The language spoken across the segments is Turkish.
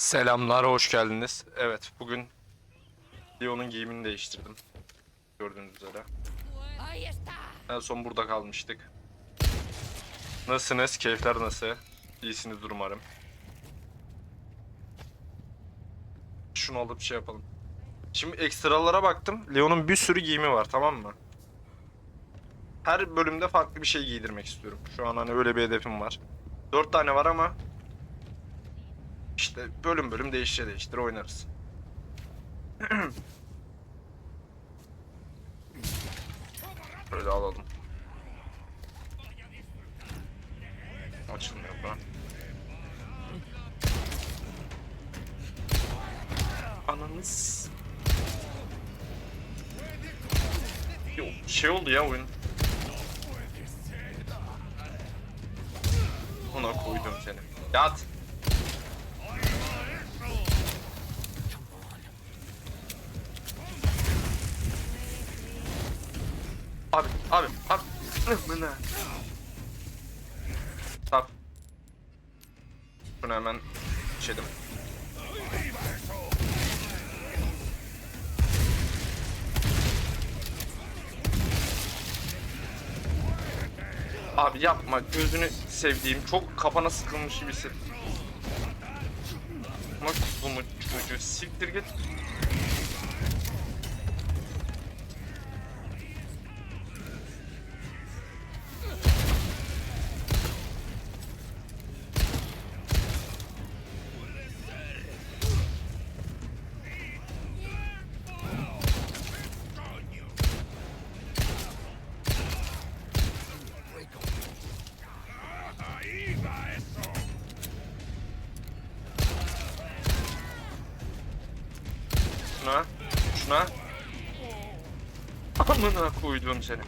Selamlar, hoş geldiniz. Evet, bugün Leon'un giyimini değiştirdim. Gördüğünüz üzere. En son burada kalmıştık. Nasılsınız? Keyifler nasıl? İyisinizdir umarım. Şunu alıp şey yapalım. Şimdi ekstralara baktım. Leon'un bir sürü giyimi var, tamam mı? Her bölümde farklı bir şey giydirmek istiyorum. Şu an hani öyle bir hedefim var. Dört tane var ama işte bölüm bölüm değiştire değiştire oynarız. Böyle alalım. Açılmıyor bu. Ananız. Yo, şey oldu ya oyun. Ona koydum seni. Yat. Abi. Amına. Tap. Bunu hemen içelim. Abi yapma gözünü sevdiğim çok kafana sıkılmış gibi hissettim. Bak bunu çocuğu siktir git. Amına koyduğum seni.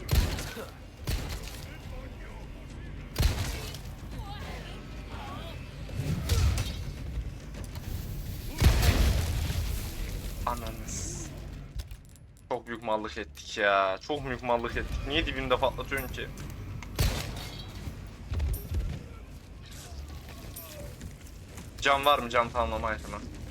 Ananız. Çok büyük mallık ettik ya. Çok büyük mallık ettik. Niye dibimde patlatıyorsun ki? Can var mı? Can tamamlama item'ı.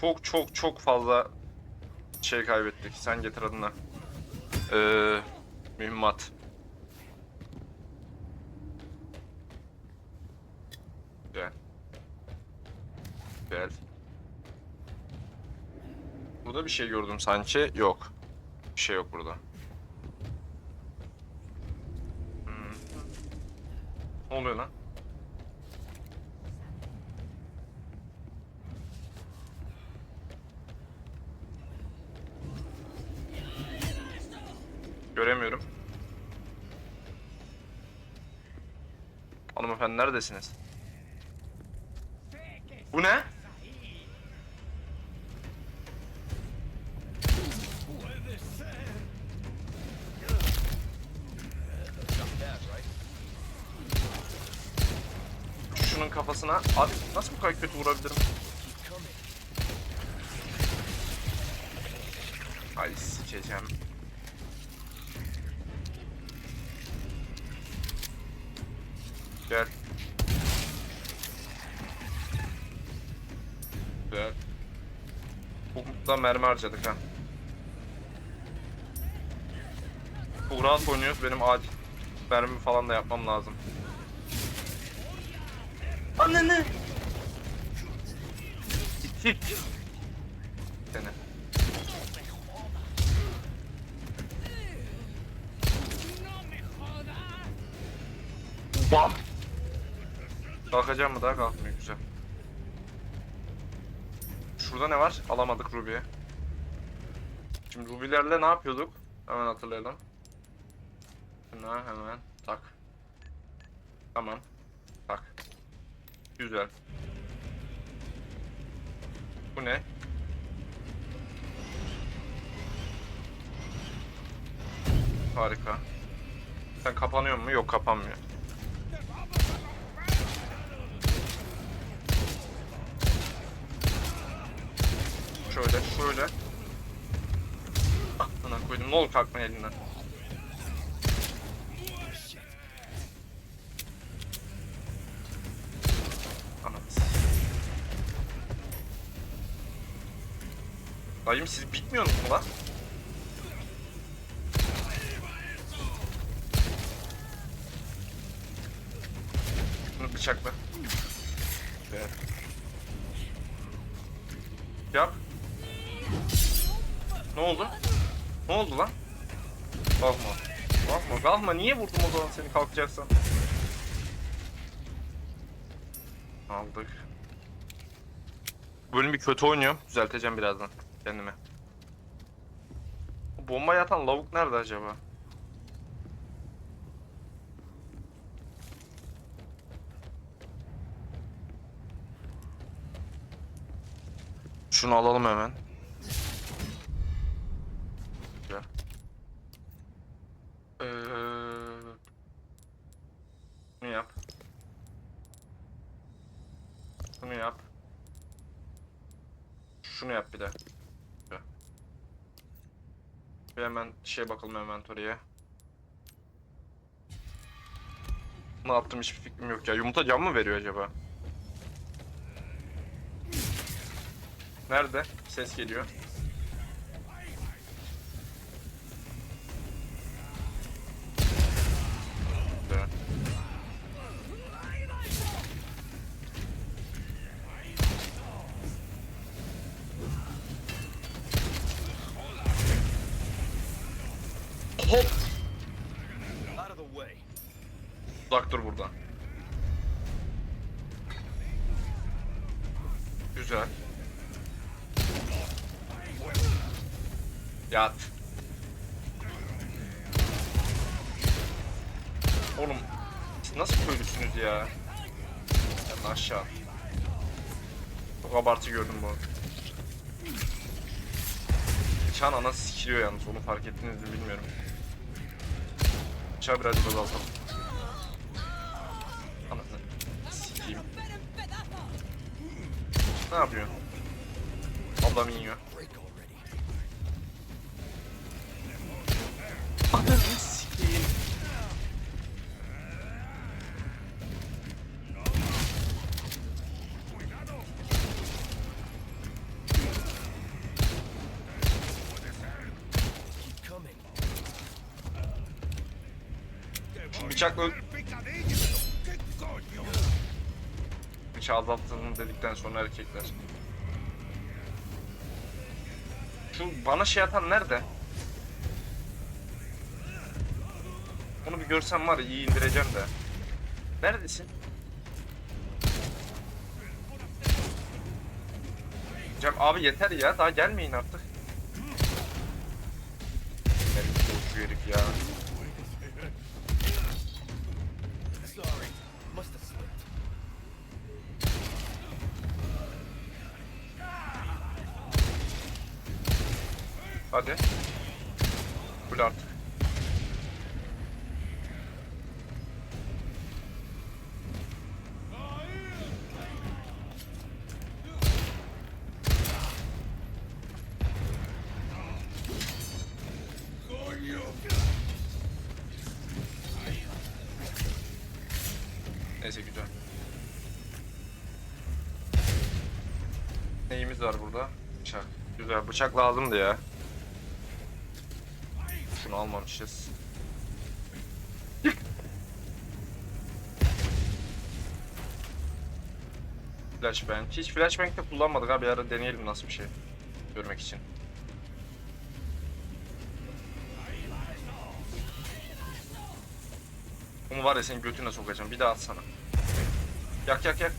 Çok çok çok fazla şey kaybettik. Sen getir adına. Ee, mühimmat. Güzel. Güzel. Burada bir şey gördüm sanki. Yok. Bir şey yok burada. Hmm. Ne oluyor lan? Neredesiniz? Bu ne? Şunun kafasına... Abi nasıl bu kadar kötü vurabilirim? Ay sikeceğim. Da mermi harcadık ha. Çok rahat oynuyoruz. Benim acil mermi falan da yapmam lazım. Ananı! Gittik. Seni. Bam! Kalkacağım mı daha kalkmıyor güzel. Şurada ne var? Alamadık Ruby'ye. Şimdi Ruby'lerle ne yapıyorduk? Hemen hatırlayalım. Şuna hemen tak. Tamam. Tak. Güzel. Bu ne? Harika. Sen kapanıyor mu? Yok kapanmıyor. Şöyle, şöyle. Ana koydum. Ne olur kalkma elinden. Anam. Dayım siz bitmiyorsunuz mu lan? Bunu bıçakla. Evet. Yap. Ne oldu? Ne oldu lan? Kalkma. Kalkma, kalkma. Niye vurdum o zaman seni kalkacaksan? Aldık. Bölüm bir kötü oynuyorum. Düzelteceğim birazdan kendime. Bomba yatan lavuk nerede acaba? Şunu alalım hemen. Güzel. Ee, yap. Bunu yap. Şunu yap bir de. Bir hemen şey bakalım inventory'e. Ne yaptım hiçbir fikrim yok ya. Yumurta cam mı veriyor acaba? Nerede? Ses geliyor. Güzel. Yat. Oğlum nasıl köylüsünüz ya? Yanına aşağı. Çok abartı gördüm bu. Çan ana sikiliyor yalnız onu fark ettiniz mi bilmiyorum. Bıçağı birazcık azaltalım. Anasını sikeyim. Ne yapıyor? Ablam yiyor. Ananı sikeyim. Bıçakla... Bıçağı azalttığını dedikten sonra erkekler. Şu bana şey atan nerede? Onu bir görsem var iyi indireceğim de. Neredesin? Cem abi yeter ya daha gelmeyin artık. Neyse güzel. Neyimiz var burada? Bıçak. Güzel bıçak lazımdı ya. Şunu almamışız. Flashbang. Hiç flashbang de kullanmadık abi. Ara deneyelim nasıl bir şey. Görmek için. Bunu var ya senin götüne sokacağım. Bir daha atsana. Yak yak yak.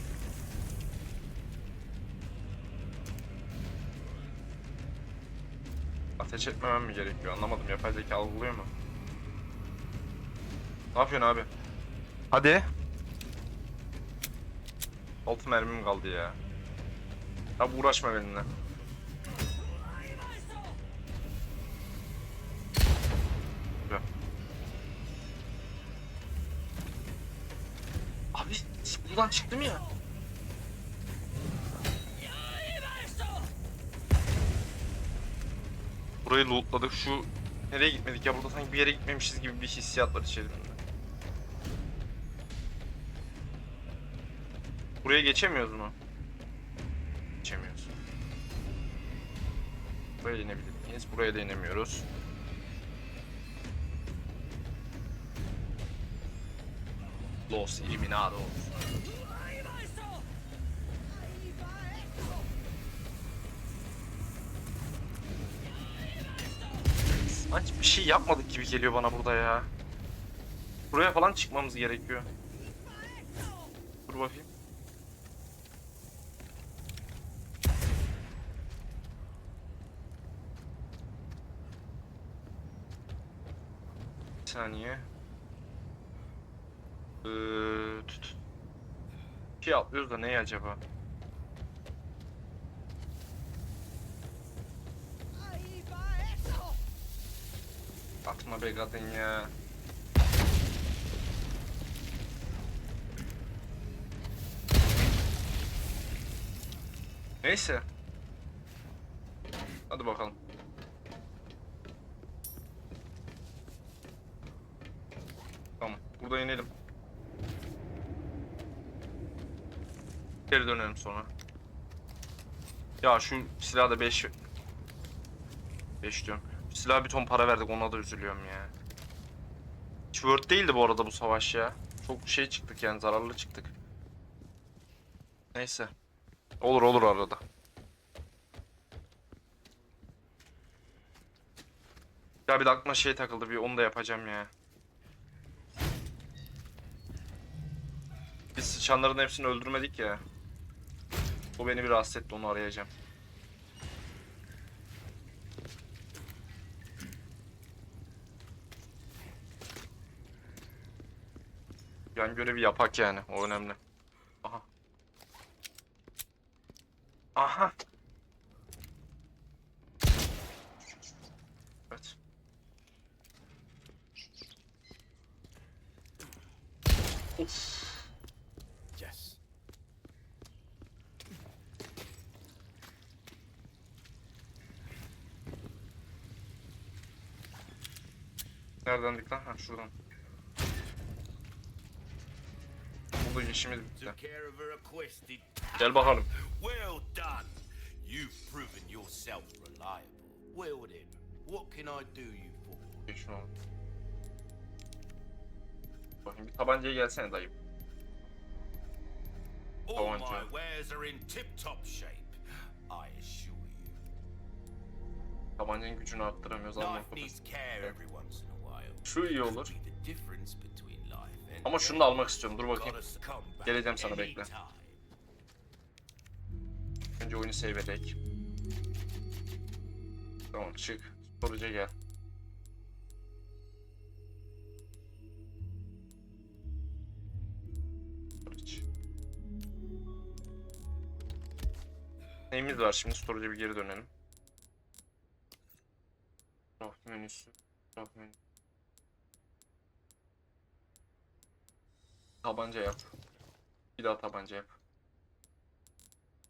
Ateş etmemem mi gerekiyor? Anlamadım. Yapay zeka algılıyor mu? Ne yapıyorsun abi? Hadi. Altı mermim kaldı ya. Abi uğraşma benimle. Buradan çıktım ya. Burayı lootladık. Şu nereye gitmedik ya? Burada sanki bir yere gitmemişiz gibi bir hissiyat var içerisinde. Buraya geçemiyoruz mu? Geçemiyoruz. Buraya inebilir miyiz? Buraya da inemiyoruz. Los Eliminados. Sanki bir şey yapmadık gibi geliyor bana burada ya. Buraya falan çıkmamız gerekiyor. Dur bakayım. Saniye. Ee, tut. Şey atlıyoruz da ne acaba? Atma be kadın ya. Neyse. Hadi bakalım. Tamam. Burada inelim. Geri dönelim sonra. Ya şu silah da 5 5 diyorum. Şu silaha bir ton para verdik ona da üzülüyorum ya. Hiç değildi bu arada bu savaş ya. Çok şey çıktık yani zararlı çıktık. Neyse. Olur olur arada. Ya bir de şey takıldı bir onu da yapacağım ya. Biz sıçanların hepsini öldürmedik ya. O beni bir rahatsız etti onu arayacağım. Yan görevi yapak yani o önemli. Aha. Aha. Evet. Of. Yes. Neredendik lan? Ha şuradan. Burada işimiz bitti. Gel bakalım. Well done. You've proven yourself reliable. Well then, what can I do you for? Bakayım bir tabancaya gelsene dayı. All my wares are in tip-top shape. I assure you. Tabancanın gücünü arttıramıyoruz Life needs care every once in a while. Şu iyi olur. Ama şunu da almak istiyorum. Dur bakayım. Geleceğim sana, bekle. Önce oyunu save edek. Tamam çık. Soruca gel. Neyimiz var şimdi? Storage'a bir geri dönelim. Craft menüsü. Craft menü. Tabanca yap. Bir daha tabanca yap.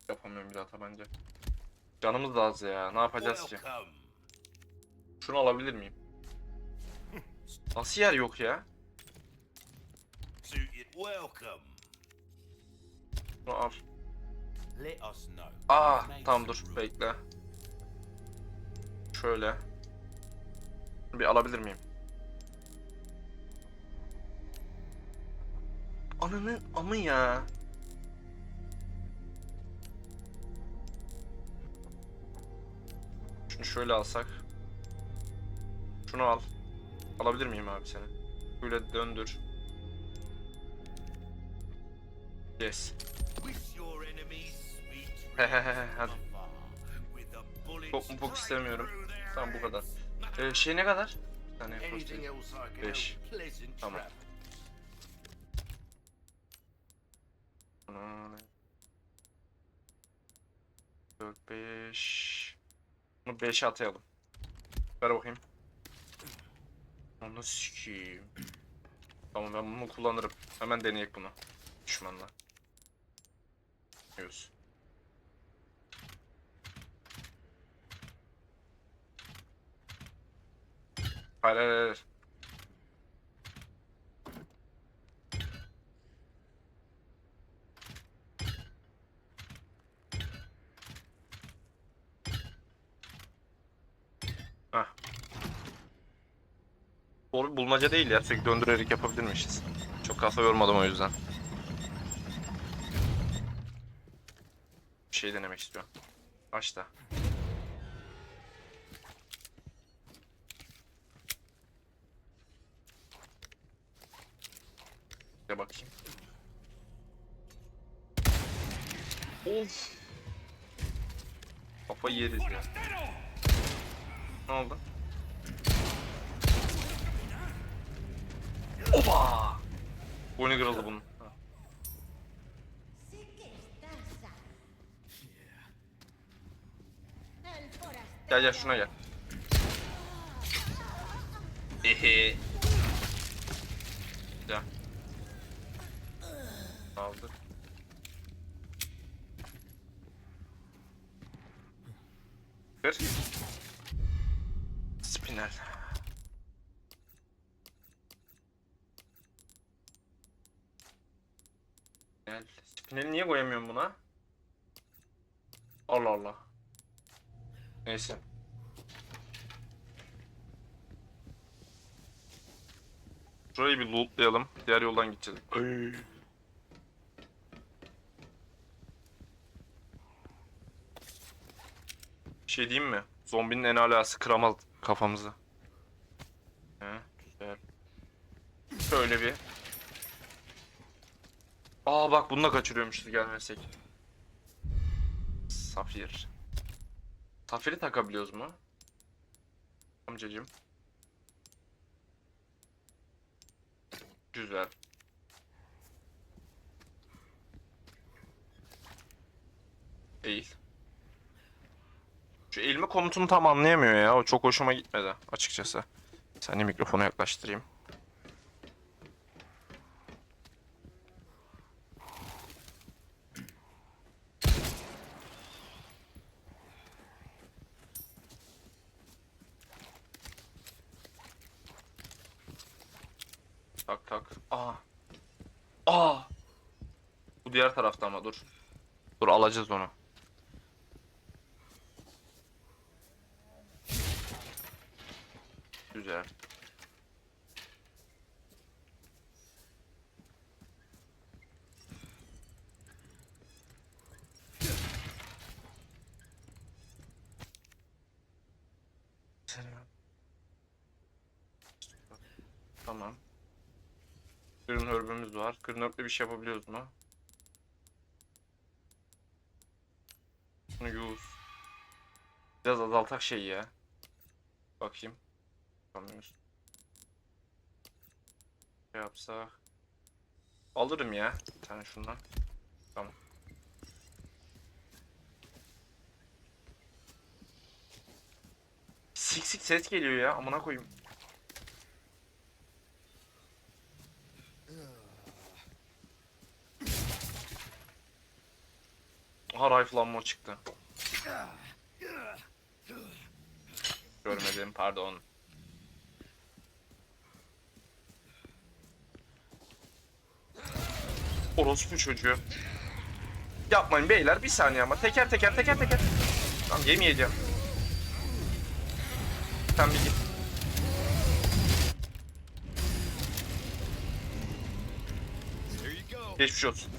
Yapamıyorum bir daha tabanca. Canımız da az ya. Ne yapacağız ki? Şunu alabilir miyim? Nasıl yer yok ya? Şunu al. Aa Make tamam dur bekle. Şöyle. Bir alabilir miyim? Ananın amı ya. Şunu şöyle alsak. Şunu al. Alabilir miyim abi seni? Böyle döndür. Yes. Hehehe, hadi. Pok mu straight istemiyorum. Tamam bu kadar. Ee, şey ne kadar? Bir tane Anything first aid. else I can Beş. help? Pleasant Tamam. 4 5 Bunu 5'e atayalım. Ver bakayım. Onu sikeyim. Tamam ben bunu kullanırım. Hemen deneyek bunu. Düşmanla. Yiyoruz. Hayır hayır hayır. Bir bulmaca değil ya. Sürekli döndürerek yapabilirmişiz. Çok kafa yormadım o yüzden. Bir şey denemek istiyorum. Da. Bir bakayım. Of. Kafayı yeriz ya. Ne oldu? Oba! Boynu kırıldı bunun. Gel gel şuna gel. Ehe. Gel. Aldık. Neyse. Şurayı bir lootlayalım. Diğer yoldan gideceğiz. Ay. Bir şey diyeyim mi? Zombinin en alası kıramaz kafamızı. He, güzel. Şöyle bir. Aa bak bununla kaçırıyormuşuz gelmesek. Safir. Safiri takabiliyoruz mu? Amcacım. Güzel. Değil. Şu elime komutunu tam anlayamıyor ya. O çok hoşuma gitmedi açıkçası. Seni mikrofona yaklaştırayım. Tak tak. Aa. Aa. Bu diğer tarafta ama dur. Dur alacağız onu. Güzel. Tamam. Kırın örble bir şey yapabiliyoruz mu? Bunu use. Biraz azaltak şey ya. Bakayım. Yapamıyoruz. Ne yapsak? Alırım ya. Bir tane şundan. Tamam. Sik sik ses geliyor ya. Amına koyayım. Aha rifle çıktı. Görmedim pardon. Orospu çocuğu. Yapmayın beyler bir saniye ama teker teker teker teker. Tamam yemeyeceğim. Sen bir git. Geçmiş olsun.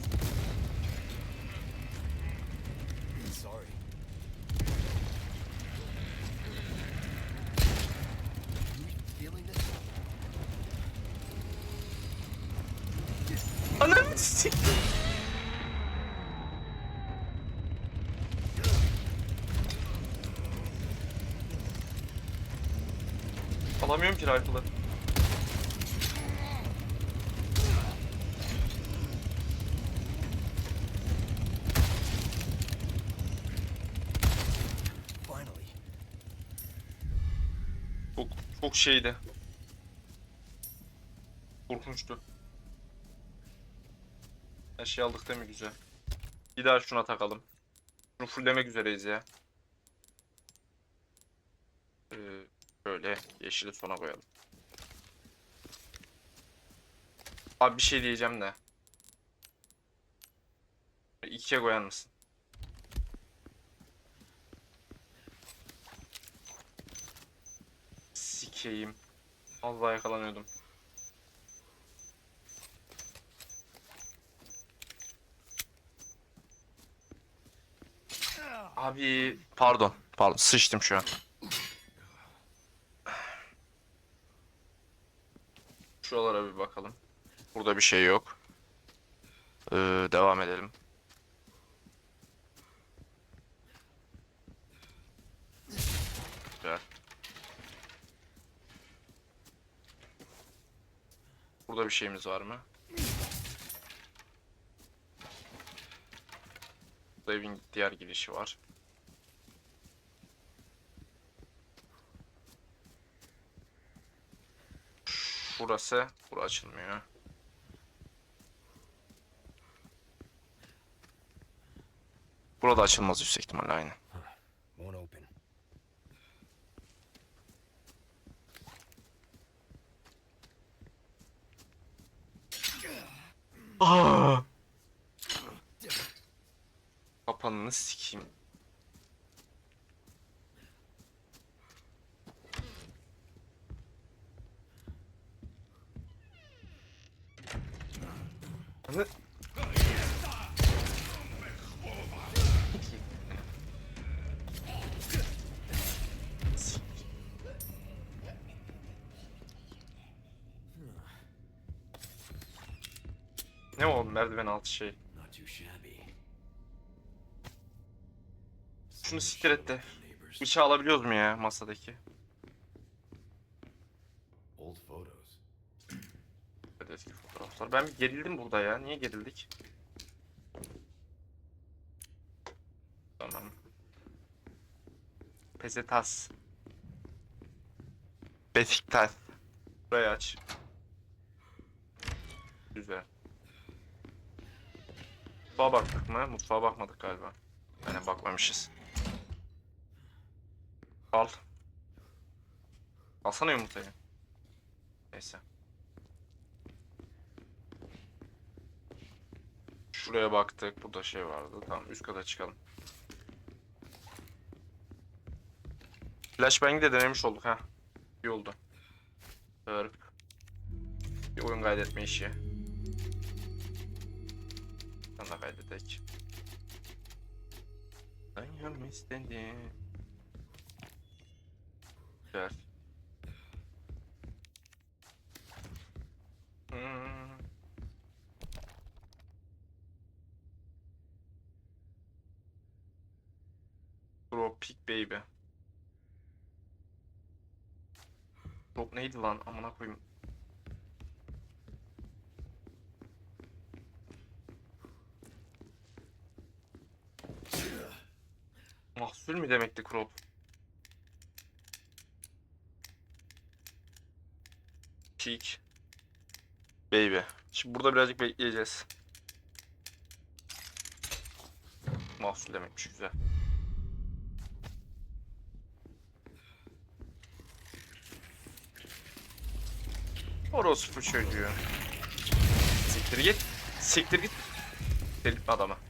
Alamıyorum ki rifle'ı. Çok, çok şeydi. Korkunçtu. Her şey aldık değil mi güzel. Bir daha şuna takalım. Şunu fulllemek üzereyiz ya. Ee. Şöyle yeşili sona koyalım. Abi bir şey diyeceğim de. İkiye koyar mısın? Sikeyim. Allah yakalanıyordum. Abi pardon. Pardon sıçtım şu an. Şuralara bir bakalım. Burada bir şey yok. Ee, devam edelim. Güzel. Burada bir şeyimiz var mı? Burada evin diğer girişi var. Şurası. Bura açılmıyor. Burada açılmaz yüksek ihtimalle aynı. Ne o merdiven altı şey? Şunu siktir et de. Bıçağı alabiliyoruz mu ya masadaki? Old photos. Evet eski fotoğraflar. Ben bir gerildim burada ya. Niye gerildik? Tamam. Pesetas. Besiktas. Burayı aç. Güzel. Mutfağa baktık mı? Mutfağa bakmadık galiba. Yani bakmamışız. Al. Alsana yumurtayı. Neyse. Şuraya baktık. Burada şey vardı. Tamam üst kata çıkalım. Flashbang'i de denemiş olduk ha. İyi oldu. Hırp. Bir oyun kaydetme işi. Sen de kaydedek. Dayan istedim. Güzel. Hmm. Baby. Trop neydi lan amına koyayım. Mahsul mü demekti crop? Peak. Baby. Şimdi burada birazcık bekleyeceğiz. Mahsul demekmiş güzel. Orospu çocuğu. Siktir git. Siktir git. Siktir gitme adama.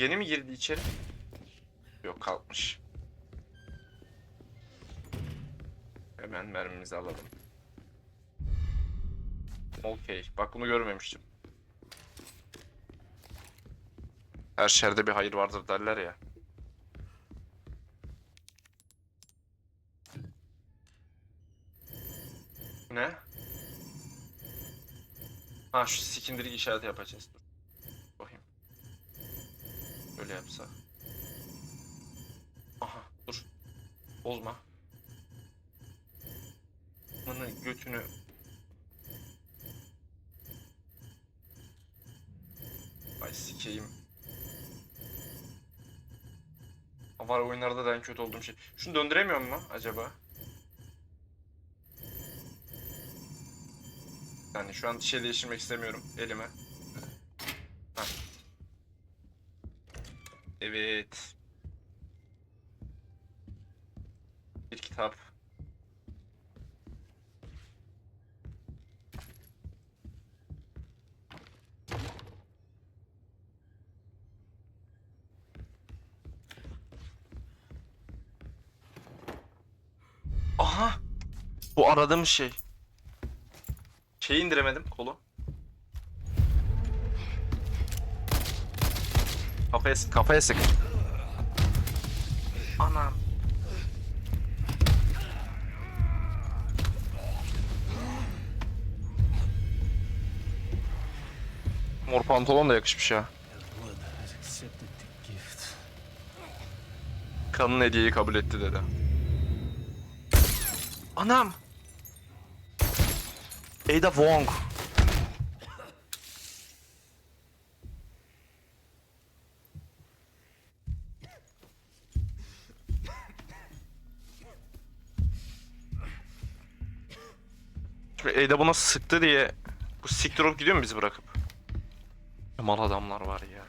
Yeni mi girdi içeri? Yok kalkmış. Hemen mermimizi alalım. Okey. Bak bunu görmemiştim. Her şerde bir hayır vardır derler ya. Ne? Ha şu sikindirik işareti yapacağız. Böyle yapsa. Aha dur. Bozma. Bunu götünü Ay sikeyim. Var oyunlarda da en kötü olduğum şey. Şunu döndüremiyor mu acaba? Yani şu an şey değiştirmek istemiyorum elime. Evet. kitap. Aha! Bu aradığım şey. Şeyi indiremedim kolu. Kafaya sık, kafaya sık. Anam. Mor pantolon da yakışmış ya. Kanın hediyeyi kabul etti dedi. Anam. Ada Wong. Şimdi Ada buna sıktı diye bu siktir olup gidiyor mu bizi bırakıp? Mal adamlar var ya.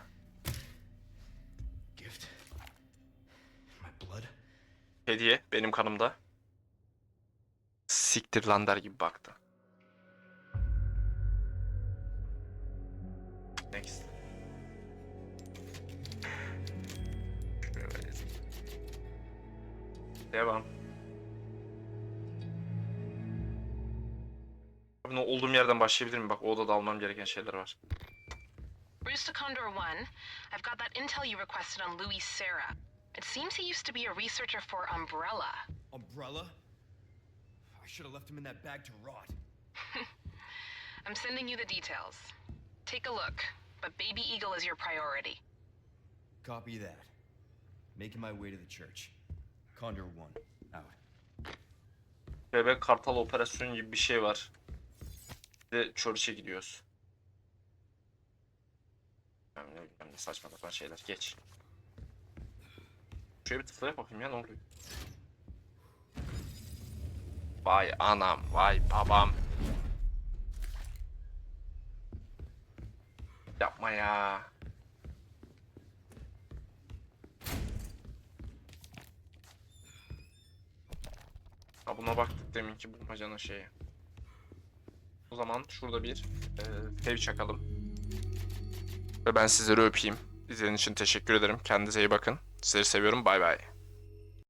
Gift. My blood. Hediye benim kanımda. Siktir lan der gibi baktı. Next. Devam. Ne olduğum yerden başlayabilir miyim? Bak o odada almam gereken şeyler var. To Condor 1, I've got that intel you requested on Louis Serra. It seems he used to be a researcher for Umbrella. Umbrella? I should have left him in that bag to rot. I'm sending you the details. Take a look, but Baby Eagle is your priority. Copy that. Making my way to the church. Condor 1, out. Bebek Kartal operasyonu gibi bir şey var. De Church'e gidiyoruz. Ben ne bileyim ne saçma sapan şeyler. Geç. Şöyle bir tıklayıp bakayım ya ne oluyor. Vay anam, vay babam. Yapma ya. Ha buna baktık deminki bulmacanın şeyi. O zaman şurada bir e, sev çakalım. Ve ben sizleri öpeyim. İzlediğiniz için teşekkür ederim. Kendinize iyi bakın. Sizleri seviyorum. Bay bay.